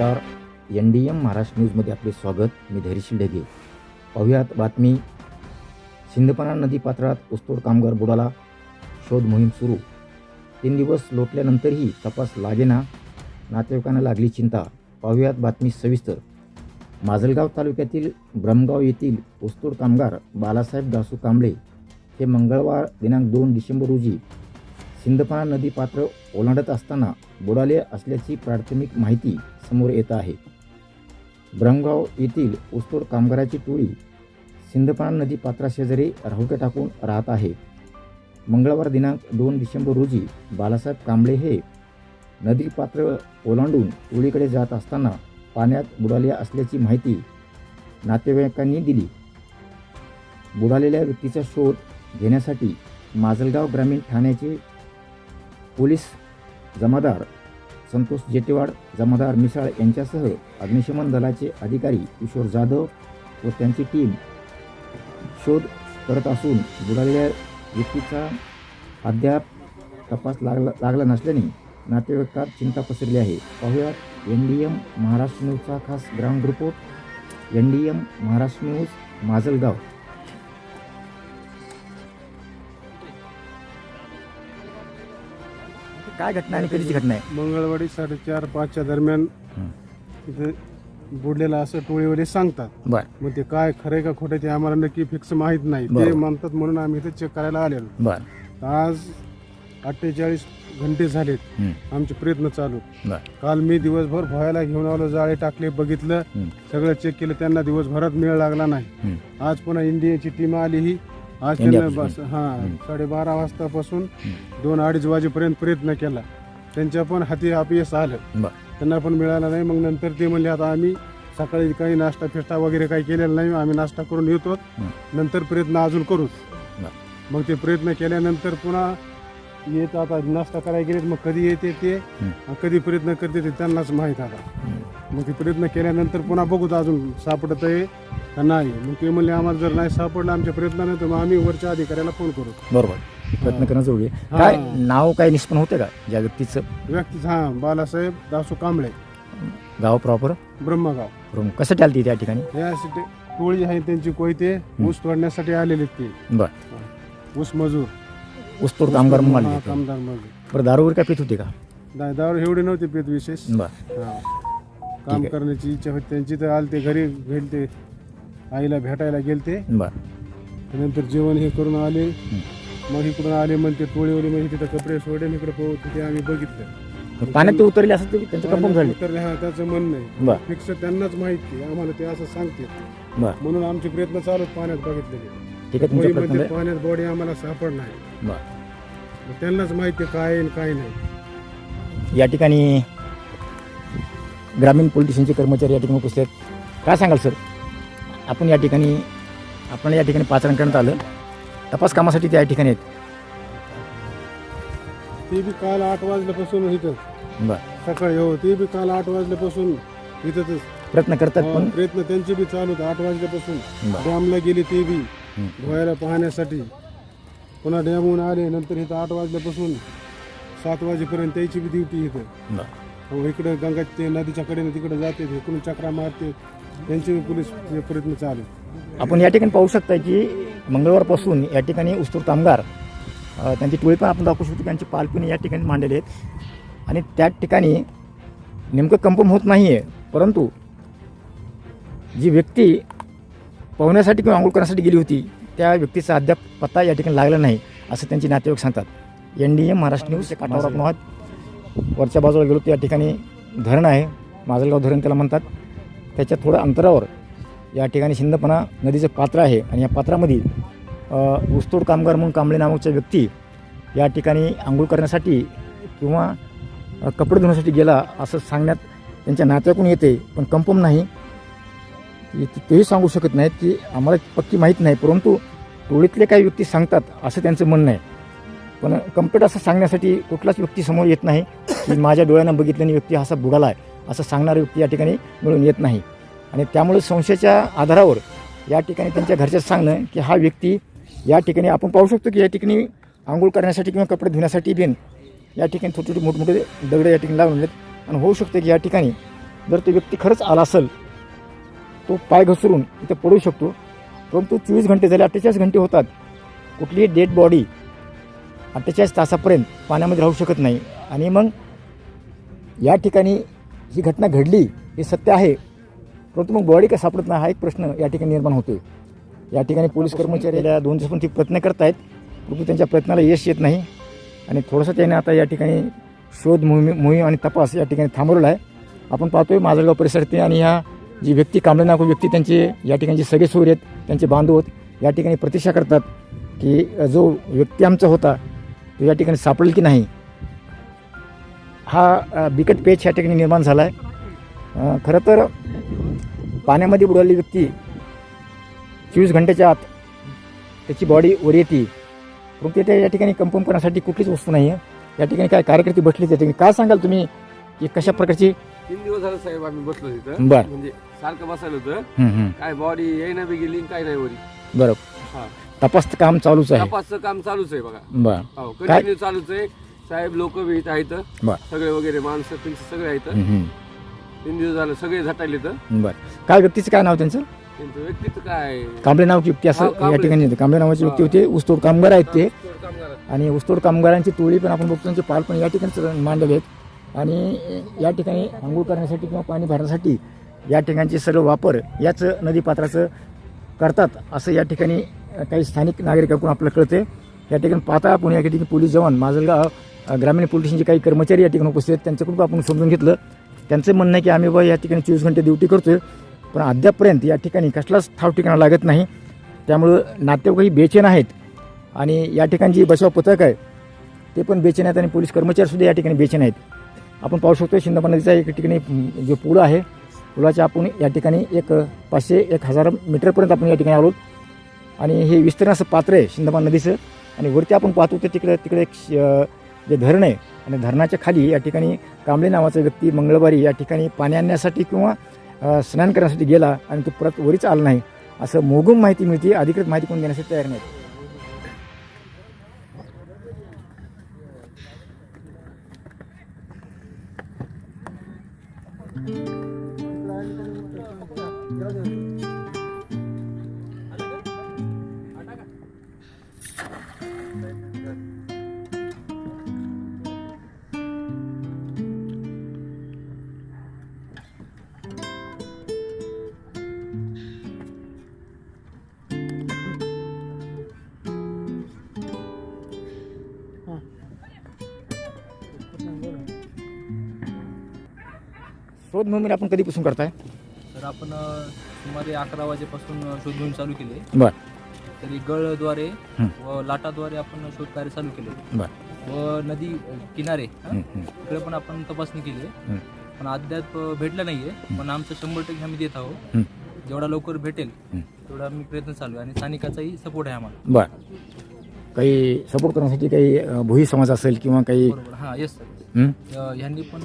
नमस्कार. N D M Maharashtra न्यूजमध्ये आपले स्वागत. मी धैर्यशील ढगे पाहुयात बातमी. सिंदपना नदी पात्रात ऊसतोड कामगार बुडाला. शोध मोहीम सुरू. तीन दिवस लोटल्यानंतरही तपास लागेना. नातेवाईकांना लागली चिंता. पाहुयात बातमी सविस्तर. माजलगाव तालुक्यातील ब्रमगाव येथील ऊसतोड कामगार बालासाहेब दासू कांबळे हे मंगळवार दिनांक दोन डिसेंबर रोजी सिंदपना नदी पात्र ओलांडत असताना बुडाले असल्याची प्राथमिक माहिती समोर येत आहे. ब्रमगाव येथील ऊसतोड कामगाराची टोळी सिंधपाणा नदी पात्राशेजारी राहुटे टाकून राहत आहे. मंगळवार दिनांक दोन डिसेंबर रोजी बालासाहेब कांबळे हे नदी पात्र ओलांडून टोळीकडे जात असताना पाण्यात बुडाले असल्याची माहिती नातेवाईकांनी दिली. बुडालेल्या व्यक्तीचा शोध घेण्यासाठी माजलगाव ग्रामीण ठाण्याचे पोलीस जमादार संतोष जेटेवाड जमादार मिसाळ यांच्यासह अग्निशमन दलाचे अधिकारी किशोर जाधव व त्यांची टीम शोध करत असून बुडालेल्या व्यक्तीचा अद्याप तपास लागला लागला नसल्याने नातेवाईकात चिंता पसरली आहे. पाहुयात एन डी एम महाराष्ट्र न्यूजचा खास ground report N D M Maharashtra news Majalgaon. काय घटना आणि कधीची घटना आहे? मंगळवारी साडेचार पाचच्या दरम्यान. तिथे बुडलेला असं टोळीवाले सांगतात. बर. मग ते काय खरे का खोटे ते आम्हाला नक्की फिक्स माहीत नाही. ते बरोबर. म्हणतात म्हणून आम्ही इथे चेक करायला आलेलो. बर. आज अठ्ठेचाळीस घंटे झालेत. हं. आमचे प्रयत्न चालू. बर. काल मी दिवसभर भोयाला घेऊन आलो जाळे टाकले बघितलं. हं. सगळं चेक केलं त्यांना दिवसभरात मेळ लागला नाही. हं. आज पुन्हा इंडियाची टीम आली ही. आज त्यांना. बस हं. साडेबारा वाजतापासून. दोन अडीच वाजेपर्यंत प्रयत्न केला त्यांच्या पण हाती अपयश आलं बर त्यांना पण मिळाला नाही मग नंतर ते म्हणले आता आम्ही सकाळी काही नाश्ता फिष्टा वगैरे काही केलेला नाही आम्ही नाश्ता करून येतो. नंतर प्रयत्न अजून करू बर. मग ते प्रयत्न केल्यानंतर पुन्हा येत आता नाश्ता करायला गेलेत मग कधी येते ते. आणि कधी प्रयत्न करते ते त्यांनाच माहीत आता. मग ते प्रयत्न केल्यानंतर पुन्हा बघूत अजून सापडत आहे का नाही? मग ते म्हणले आम्हाला जर नाही सापडलं आमच्या प्रयत्नानं तर मग आम्ही वरच्या अधिकाऱ्याला फोन करू. बरोबर. प्रयत्न करणं जरुरी आहे. हा. काय नाव काय निष्पन्न होते का ज्या व्यक्तीचं? व्यक्ती हा बालासाहेब दासू कांबळे. गाव प्रॉपर? ब्रह्मगाव. रूम कशासाठी आली त्या ठिकाणी? यासाठी टोळी आहे त्यांची कोयते ऊस तोडण्यासाठी आलेले ते. बर. ऊस मजूर. ऊसतोड कामगार म्हणून हा. कामगार मजूर बरं दारू वगैरे काय पित होते का? दा- दारू एवढे नव्हते पेत विशेष. बर. हा. काम. करण्याची इच्छा होती त्यांची तर आले ते घरी गेलते आईला भेटायला गेलते. बर. नंतर जेवण हे करून आले. मग इकडून आले मग ते टोळीवाले म्हणजे तिथं कपडे सोडे आणि इकडे पोहत तिथे आम्ही बघितलं. पाण्यात ते उतरले असं ते त्यांचं कन्फर्म झाले? तर हा त्याचं म्हणणं आहे. बर. फिक्स त्यांनाच माहिती आम्हाला ते असं सांगते बर. म्हणून आमचे प्रयत्न चालू आहेत पाण्यात बघितले ठीक आहे तुमच्या मध्ये प्रयत्न पाण्यात बॉडी आम्हाला सापड नाही बर. मग त्यांनाच माहिती आहे काय आहे आणि काय नाही. या ठिकाणी ग्रामीण पोलीस स्टेशनचे कर्मचारी या ठिकाणी उपस्थित आहेत. काय सांगाल सर? आपण या ठिकाणी आपण या ठिकाणी पाचारण करण्यात आलं. तपास कामासाठी त्या ठिकाणी आहेत. ते बी काल आठ वाजल्यापासून इथं. बर. सकाळी हो ते बी काल आठ वाजल्यापासून इथं प्रयत्न करतात पण प्रयत्न त्यांचे बी चालू होते आठ वाजल्यापासून. बर. डॅमला गेले ते बी हं. धुवायला पाहण्यासाठी. पुन्हा डॅमहून आले नंतर इथं आठ वाजल्यापासून सात वाजेपर्यंत त्याची बी ड्युटी इथं. बर. हो इकडं गंगा ते नदीच्या कडेने तिकडे जाते इकडून चक्रा मारते. त्यांचे पोलीस प्रयत्न चालू आपण या ठिकाणी पाहू शकता की मंगळवारपासून या ठिकाणी उस्तूर कामगार त्यांची टोळी पण आपण दाखवू शकतो त्यांची पालपणी या ठिकाणी मांडलेले आहेत. आणि त्या ठिकाणी नेमकं कन्फर्म होत नाही आहे परंतु जी व्यक्ती पोहण्यासाठी किंवा आंघोळ करण्यासाठी गेली होती त्या व्यक्तीचा अद्याप पत्ता या ठिकाणी लागला नाही असं त्यांचे नातेवाईक सांगतात. N D M Maharashtra news काठावर आपण आहात वरच्या बाजूला गेलो या ठिकाणी धरण आहे. माजलगाव धरण त्याला म्हणतात. त्याच्या थोड्या अंतरावर या ठिकाणी शिंदपणा नदीचं पात्र आहे आणि या पात्रामध्ये ऊसतोड कामगार म्हणून कांबळे नावाच्या व्यक्ती या ठिकाणी आंघोळ करण्यासाठी किंवा कपडे धुण्यासाठी गेला असं सांगण्यात त्यांच्या नात्याकडून येते पण कन्फर्म नाही. तेही सांगू शकत नाहीत की आम्हाला पक्की माहीत नाही परंतु टोळीतले काही व्यक्ती सांगतात असं त्यांचं म्हणणं आहे. पण कंप्लीट असं सांगण्यासाठी कुठलाच व्यक्ती समोर येत नाही की माझ्या डोळ्यानं बघितल्याने व्यक्ती असा बुडाला आहे. असं सांगणारी व्यक्ती या ठिकाणी मिळून येत नाही. आणि त्यामुळे संशयाच्या आधारावर या ठिकाणी त्यांच्या घरच्याच सांगणं की हा व्यक्ती या ठिकाणी आपण पाहू शकतो की या ठिकाणी आंघोळ करण्यासाठी किंवा कपडे धुण्यासाठी बिन या ठिकाणी छोटे छोटे मोठमोठे दगड या ठिकाणी लावून आहेत. आणि होऊ शकते की या ठिकाणी जर तो व्यक्ती खरंच आला असेल तो पाय घसरून इथं पडू शकतो. परंतु चोवीस घंटे झाले अठ्ठेचाळीस घंटे होतात. कुठलीही डेड बॉडी अठ्ठेचाळीस तासापर्यंत पाण्यामध्ये राहू शकत नाही. आणि मग या ठिकाणी ही घटना घडली हे सत्य आहे. परंतु मग बॉडी का सापडत नाही हा एक प्रश्न या ठिकाणी निर्माण होतो या ठिकाणी पोलीस कर्मचारी या दोन दिवसापासून ते प्रयत्न करत आहेत परंतु त्यांच्या प्रयत्नाला यश येत नाही. आणि थोडंसं त्याने आता या ठिकाणी शोध मोहीम मोहीम आणि तपास या ठिकाणी थांबवलेला आहे. आपण पाहतोय माजलगाव परिसरात आणि ह्या जी व्यक्ती कांबळे नागू व्यक्ती त्यांचे या ठिकाणी जे सगळे सोयरे आहेत त्यांचे बांधव आहेत या ठिकाणी प्रतीक्षा करतात की जो व्यक्ती आमचा होता तो या ठिकाणी सापडेल की नाही? हा बिकट पेच या ठिकाणी निर्माण झाला आहे. खरं तर पाण्यामध्ये बुडालेली व्यक्ती चोवीस घंट्याच्या आत त्याची बॉडी वर येते. परंतु त्या या ठिकाणी कन्फर्म करण्यासाठी कुठलीच वस्तू नाही आहे या ठिकाणी काय कार्यकर्ते बसले त्या ठिकाणी? काय सांगाल तुम्ही की कशा प्रकारची तीन दिवस झालं साहेब आम्ही बसलो तिथं. बर. म्हणजे सारखं बसायला होतं. काय बॉडी येईना बी गेली काय नाही वरी. बरं हा. तपास काम चालूच आहे. तपासचं काम चालूच आहे बघा. बरं. हो? कंटिन्यू चालूच आहे. साहेब लोक बी इथं आहेत. बर. सगळे वगैरे माणसं पिणसं सगळे आहेत. तीन दिवस झालं सगळे झटायले तर बरं. काय व्यक्तीचं काय नाव त्यांचं? त्यांचं व्यक्तीचं काय? कांबळे नाव व्यक्ती असं हो, कांबळे. या ठिकाणी येतं. कांबळे नावाचे व्यक्ती होते. ऊसतोड कामगार आहेत ते. कामगार आणि ऊसतोड कामगारांची टोळी पण आपण बघतो त्यांचे पाल पण या ठिकाणी मांडलेले आहेत. आणि या ठिकाणी आंघोळ करण्यासाठी किंवा पाणी भरण्यासाठी या ठिकाणचे सर्व वापर याच नदीपात्राचं करतात असं या ठिकाणी काही स्थानिक नागरिकांकडून आपल्याला कळते या ठिकाणी पाहता आपण या ठिकाणी पोलीस जवान माजलगाव ग्रामीण पोलीस स्टेशनचे काही कर्मचारी या ठिकाणी उपस्थित आहेत. त्यांच्याकडून आपण समजून घेतलं. त्यांचं म्हणणं आहे की आम्ही बा या ठिकाणी चोवीस घंटे ड्युटी करतोय पण अद्यापपर्यंत या ठिकाणी कसलाच ठाव ठिकाणा लागत नाही. त्यामुळं नातेवाईकही बेचेन आहेत आणि या ठिकाणी जी बचाव पथक आहे ते पण बेचेन आहेत आणि पोलीस कर्मचारीसुद्धा या ठिकाणी बेचेन आहेत. आपण पाहू शकतो शिंदपा नदीचा एक ठिकाणी जो पूल आहे पुलाच्या आपण या ठिकाणी एक पाचशे एक हजार मीटरपर्यंत आपण या ठिकाणी आलो. आणि हे विस्तीर्ण असं पात्र आहे शिंदपा नदीचं. आणि वरती आपण पाहतो ते तिकडे तिकडे एक श- जे धरण आहे आणि धरणाच्या खाली या ठिकाणी कांबळे नावाचा व्यक्ती मंगळवारी या ठिकाणी पाणी आणण्यासाठी किंवा स्नान करण्यासाठी गेला आणि तो परत वरीच आला नाही असं मोगम माहिती मिळते अधिकृत माहिती कोण देण्यासाठी तयार नाही शोध मोहीम आपण कधीपासून करताय? तर आपण सुमारे अकरा वाजेपासून शोध मोहीम चालू केली. बर. तरी गळद्वारे. व लाटाद्वारे आपण शोधकार्य चालू केले. बर. व नदी किनारे. इकडे पण आपण तपासणी केली. आहे. पण अद्याप भेटलं नाहीये. पण आमचं शंभर टक्के आम्ही देत आहोत. हं. जेवढा लवकर भेटेल. तेवढा आम्ही प्रयत्न चालू आहे. आणि स्थानिकाचाही सपोर्ट आहे आम्हाला. बर. काही सपोर्ट करण्यासाठी काही भोई समाज असेल किंवा काही बरोबर. हां येस सर? ह्यांनी पण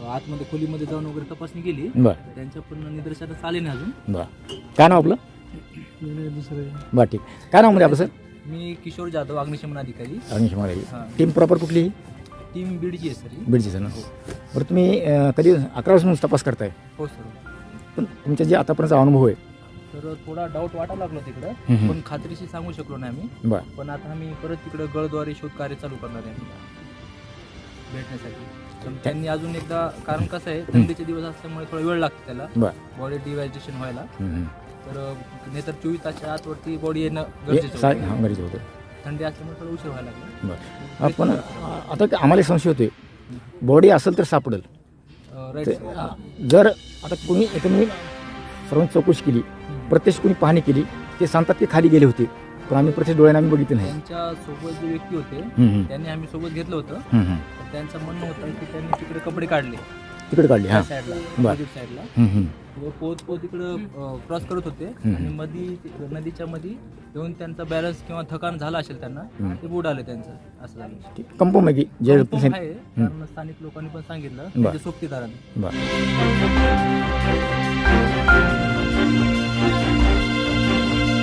आतमध्ये खोलीमध्ये जाऊन वगैरे तपासणी केली. बर. त्यांच्या पण निदर्शनास आले नाही अजून. बर. काय नाव आपलं? बर ठीक. काय नाव म्हणजे आपलं सर? मी किशोर जाधव अग्निशमन अधिकारी. अग्निशमन हां. टीम प्रॉपर कुठली टीम बीडची आहे सर ही. बीडची सर ना? बरं तुम्ही अ, कधी अकरा वाजून तपास करताय? हो सर. पण तुमचा जे आतापर्यंतचा अनुभव आहे. तर थोडा डाऊट वाटायला लागलो हम्म. तिकडं पण खात्रीशी सांगू शकलो नाही आम्ही. बर. पण आता आम्ही परत तिकडं गळद्वारे शोध कार्य चालू करणार आहे. भेटण्यासाठी. पण त्यांनी अजून एकदा कारण कसं आहे थंडीचे दिवस असल्यामुळे थोडा वेळ लागतो त्याला. बॉडी डिहायड्रेशन व्हायला. तर नाहीतर चोवीस तासच्या आतवरती बॉडी येणं गरजेचं होतं. थंडी असल्यामुळे थोडा उशीर व्हायला लागला. आपण अ, आता आम्हाला संशय होते बॉडी असेल तर सापडेल. ते, जर आता कोणी मी सर्वांची चौकशी केली प्रत्यक्ष कोणी पाहणी केली ते सांगतात की खाली गेले होते. पण आम्ही प्रत्यक्ष डोळ्याने आम्ही बघितलं नाही त्यांच्यासोबत जे व्यक्ती होते. त्यांनी आम्ही सोबत घेतलं होतं. तर त्यांचं म्हणणं होतं की त्यांनी तिकडे कपडे काढले तिकडे काढली हां त्या साईडला बर. opposite साईडला. व पोत पोत इकडं क्रॉस करत होते हम्म. आणि मधी नदीच्या मध्ये येऊन त्यांचा बॅलन्स किंवा थकान झाला असेल त्यांना. ते बुडाले त्यांचं असं झालं आहे की जे Confirm आहे कारण स्थानिक लोकांनी पण सांगितलं बर. सोबतीदारांनी बरं